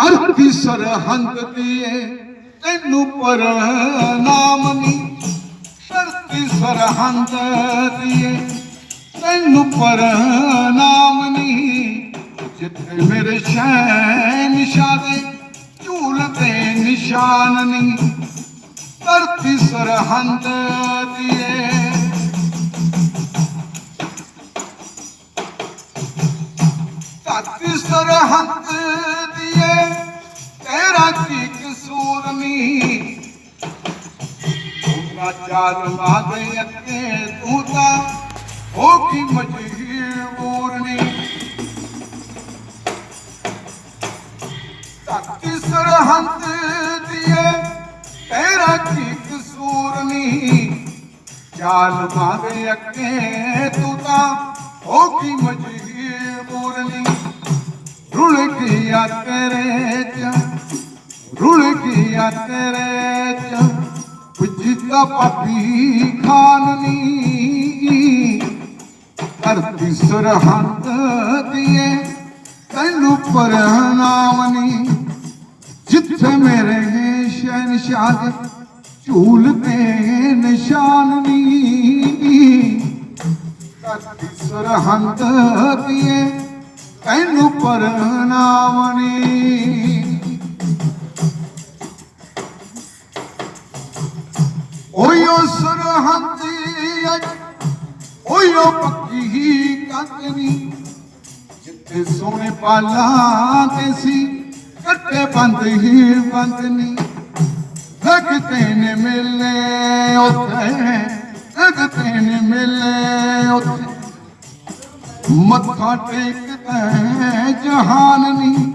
ਧਰਤੀ ਸਰਹੰਦ ਦੀਏ ਤੈਨੂੰ ਪਰ ਨਾਮ ਨਹੀਂ ਧਰਤੀ ਸਰਹੰਦ ਦੀਏ ਤੈਨੂੰ ਪਰ ਨਾਮ ਨਹੀਂ ਜਿੱਥੇ ਮੇਰੇ ਸ਼ੈਨ ਸ਼ਾਦੇ ਝੂਲਦੇ ਨਿਸ਼ਾਨ ਨਹੀਂ ਧਰਤੀ ਸਰਹੰਦ ਦੀਏ ਧਰਤੀ ਸਰਹੰਦ ਦੀਏ, ਤੇਰਾ ਕੀ ਕਸੂਰ ਨਹੀਂ ਤੂੰ ਚਾਰ ਮਾਦੇ ਅੱਗੇ ਤੂੰ ਤਾਂ ਹੋ ਕੀ ਮਜਬੂਰ ਨਹੀਂ ਧਰਤੀ ਸਰਹੰਦ ਦੀਏ, ਤੇਰਾ ਕੀ ਕਸੂਰ ਨਹੀਂ ਚਾਲ ਮਾਦੇ ਅੱਗੇ ਤੂੰ ਤਾਂ ਹੋ ਕੀ ਮਜਬੂਰ ਗਿਆ ਤੇਰੇ ਚ, ਰੁਲ ਗਿਆ ਤੇਰੇ ਚ। ਪੁੱਜਦਾ ਪਾਪੀ ਖਾਨ ਧਰਤੀ ਸਰਹੰਦ ਦੀਏ, ਤੈਨੂੰ ਪਰ ਨਾਮ ਨੀ ਜਿੱਥੇ ਮੇਰੇ ਸ਼ਹਿਨशाह ਦੇ ਝੂਲਦੇ ਨਿਸ਼ਾਨ ਧਰਤੀ ਸਰਹੰਦ ਦੀਏ ਤੈਨੂੰ ਓਯੋ ਸਰਹੰਦੀ ਅੱਜ ਓਯੋ ਪੱਕੀ ਕੰਦਨੀ ਜਿੱਥੇ ਸੋਹਣੇ ਪਾਲਾਂ ਤੇ ਸੀ, ਕੱਟੇ ਬੰਦ ਹੀ ਬੰਦਨੀ। ਲੱਗਦੇ ਨੇ ਮਿਲੇ ਉੱਥੇ ਲੱਗਦੇ ਨੇ ਮਿਲੇ ਉੱਥੇ। ਮੱਥਾ ਟੇਕ ਜਹਾਨ ਨਹੀਂ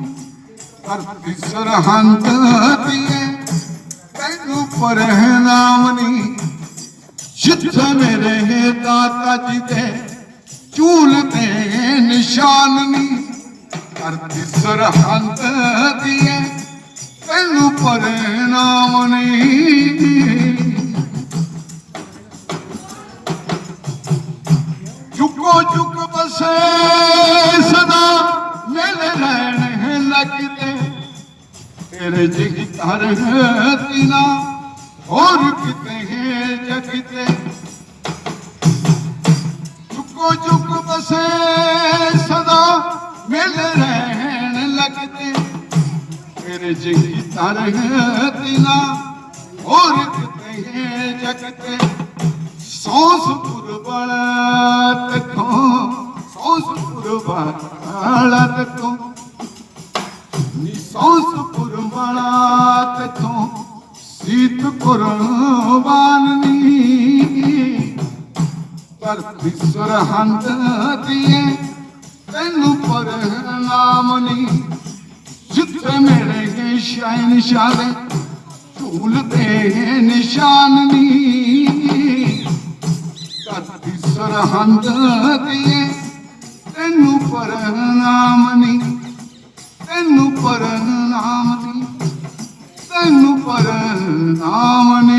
ਧਰਤੀ ਸਰਹੰਦ ਦੀਏ ਤੈਨੂੰ ਪਰ ਨਾਮ ਨਹੀਂ ਜਿੱਥੇ ਮੇਰੇ ਦਾਤਾ ਜੀ ਦੇ ਝੂਲ ਤੇ ਨਿਸ਼ਾਨ ਨਹੀਂ ਧਰਤੀ ਸਰਹੰਦ ਦੀਏ ਤੈਨੂੰ ਪਰ ਨਾਮ ਨਹੀਂ ਚੁੱਕੋ, ਚੁੱਕ ਬਸੇ। ਰਹਿਣ ਤੇਰੇ ਜਿਗ ਧਰ ਤੀਨਾ, ਹੋਰ ਕਿਤੇ ਹੈ ਜਗਤੇ ਚੁੱਕੋ, ਚੁੱਕ ਬਸੇ ਸਦਾ ਮਿਲ ਰਹਿਣ ਲੱਗਦੇ। ਤੇਰੇ ਜਿਗ ਧਰ ਤੀਨਾ, ਹੋਰ ਕਿਤੇ ਹੈ ਜਗਤੇ ਸੌਸ ਪੁਰਬਲ ਤਖੋਂ ਸੌਸ ਪੁਰਬਲ ਤਖੋਂ ਨੀ ਸੌਸ ਪੁਰਬਲ ਤਖੋਂ ਸੀਤ ਕੁਰਬਾਨ ਨੀ ਧਰਤੀ ਸਰਹੰਦ ਦੀਏ, ਤੈਨੂੰ ਪਰ ਨਾਮ ਨੀ। ਜਿੱਥੇ ਮੇਰੇ ਕੇ ਸ਼ਾਇਨ ਸ਼ਾਦੇ ਝੂਲਦੇ ਨਿਸ਼ਾਨ ਨੀ ਧਰਤੀ ਸਰਹੰਦ ਦੀਏ, ਤੈਨੂੰ ਪਰ ਨਾਮ ਨੀ। पर नाम नी तेन पर नाम